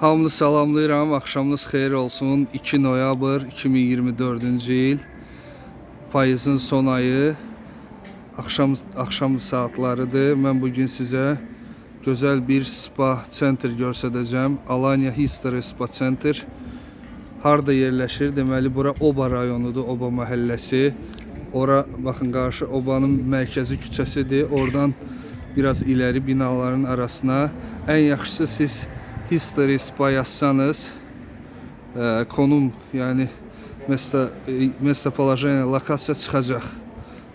Hamını salamlayıram. Axşamınız xeyir olsun. 2 noyabr 2024-cü il. Payızın son ayı. Axşam axşam saatlarıdır. Mən bu gün sizə gözəl bir spa center göstərəcəm. Alanya History Spa Center. Harda yerləşir? Deməli bura Oba rayonudur, Oba məhəlləsi. Ora baxın qarşı Obanın mərkəzi küçəsidir. Oradan biraz ileri binaların arasına. En yaxşısı siz History Spa yazsanız e, konum yani место e, место положения lokasiya çıxacaq.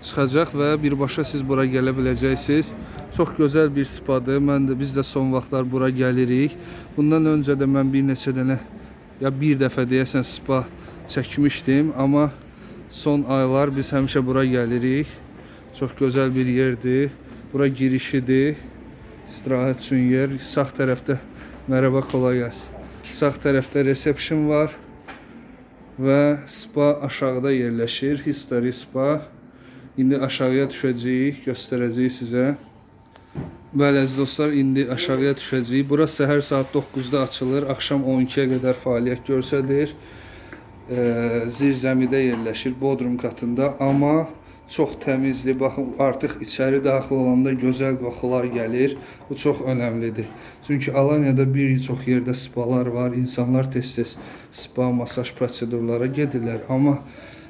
Çıxacaq və birbaşa siz bura gələ biləcəksiniz. Çox gözəl bir spadır. Mən də biz də son vaxtlar bura gəlirik. Bundan öncə də mən bir neçə dənə ya bir dəfə deyəsən spa çəkmişdim, amma son aylar biz həmişə bura gəlirik. Çox gözəl bir yerdir. Bura girişidir. İstirahət üçün yer. Sağ tərəfdə Merhaba kolay gelsin. Sağ tərəfdə reception var və spa aşağıda yerləşir. History Spa. İndi aşağıya düşəcəyik, göstərəcəyik sizə. Bəli dostlar, indi aşağıya düşəcəyik. Bura səhər saat 9-da açılır, axşam 12-yə qədər fəaliyyət göstərir. Ee, zirzəmidə yerləşir, bodrum katında, amma çox təmizdir. Baxın, artıq içəri daxil olanda gözəl qoxular gəlir. Bu çox önəmlidir. Çünki Alanyada bir çox yerdə spalar var. İnsanlar tez-tez spa, masaj prosedurlara gedirlər, amma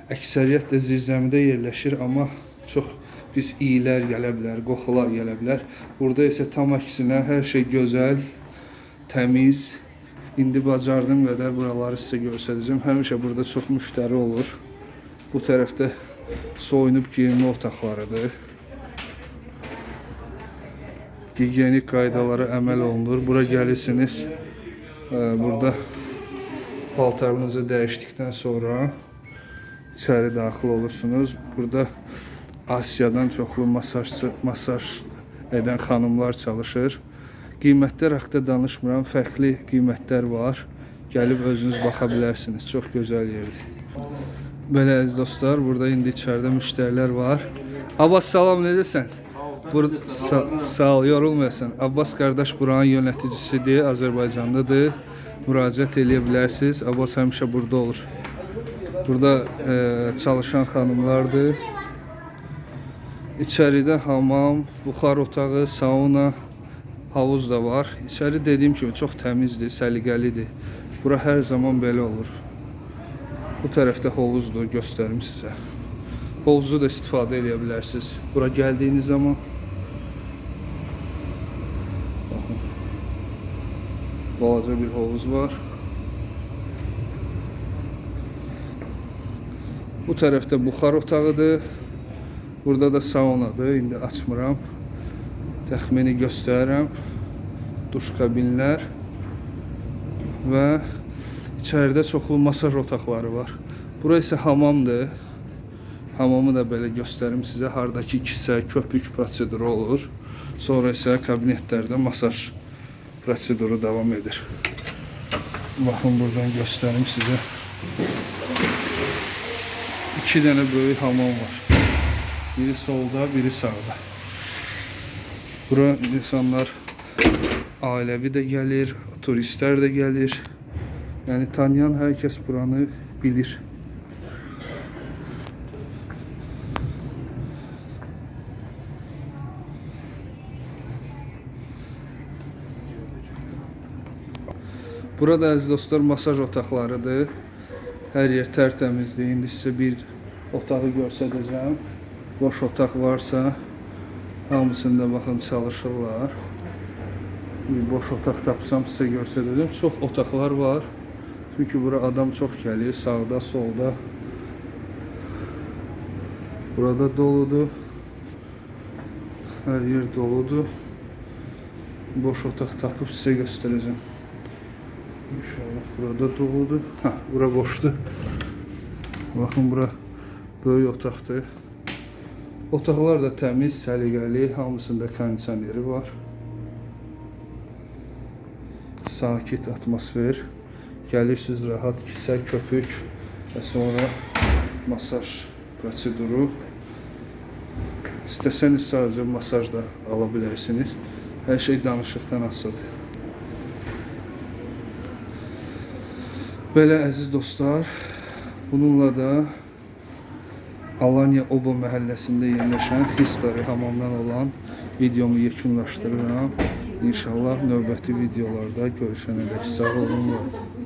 əksəriyyət də zirzəmidə yerləşir, amma çox pis iyilər gələ bilər, qoxular gələ bilər. Burada isə tam əksinə hər şey gözəl, təmiz. İndi bacardığım qədər buraları sizə göstərəcəm. Həmişə burada çox müştəri olur. Bu tərəfdə soyunub giyinmə otaqlarıdır. Gigiyenik qaydalara əməl olunur. Bura gəlirsiniz. e, Burada paltarınızı dəyişdikdən sonra içəri daxil olursunuz. Burada Asiyadan çoxlu masajçı, masaj edən xanımlar çalışır. Qiymətlər haqqında danışmıram. Fərqli qiymətlər var. Gəlib özünüz baxa bilərsiniz. Çox gözəl yerdir. Belə əziz dostlar, burada indi içəridə müştərilər var. Abbas salam necəsən? Bur sa sağ ol, yorulmayasan. Abbas qardaş buranın yöneticisidir, Azərbaycanlıdır. Müraciət eləyə bilərsiniz. Abbas həmişə burada olur. Burada e, çalışan xanımlardır. İçəridə hamam, buxar otağı, sauna, havuz da var. İçəri dediyim kimi çox təmizdir, səliqəlidir. Bura hər zaman belə olur. Bu tərəfdə hovuzdur, göstərim sizə. Hovuzu da istifadə edə bilərsiniz. Bura gəldiyiniz zaman Baxın. Bir hovuz var. Bu tərəfdə buxar otağıdır. Burada da saunadır. İndi açmıram. Təxmini göstərirəm. Duş kabinlər və içəridə çoxlu masaj otaqları var. Bura isə hamamdır. Hamamı da belə göstərim sizə. Hardakı kisə, köpük proseduru olur. Sonra isə kabinetlərdə masaj proseduru davam edir. Baxın buradan göstərim sizə. İki dənə böyük hamam var. Biri solda, biri sağda. Bura insanlar ailəvi də gəlir, turistlər də gəlir. Yəni tanıyan hər kəs buranı bilir. Burada əziz dostlar masaj otaqlarıdır. Hər yer tərtəmizdir. İndi sizə bir otağı göstərəcəm. Boş otaq varsa hamısında baxın çalışırlar. Bir boş otaq tapsam sizə göstərəcəm. Çox otaqlar var. Çünki bura adam çox gəlir. Sağda, solda. Burada doludur. Hər yer doludur. Boş otaq tapıb sizə göstərəcəm. İnşallah burada doludur. Ha, bura boşdur. Baxın bura böyük otaqdır. Otaqlar da təmiz, səliqəli, hamısında kondisioneri var. Sakit atmosfer. Gəlirsiniz rahat kisə, köpük və sonra masaj proseduru. İstəsəniz sadəcə masaj da ala bilərsiniz. Hər şey danışıqdan asılıdır. Belə əziz dostlar, bununla da Alanya Obo məhəlləsində yerləşən History hamamdan olan videomu yekunlaşdırıram. İnşallah növbəti videolarda görüşənədək sağ olun. var olun.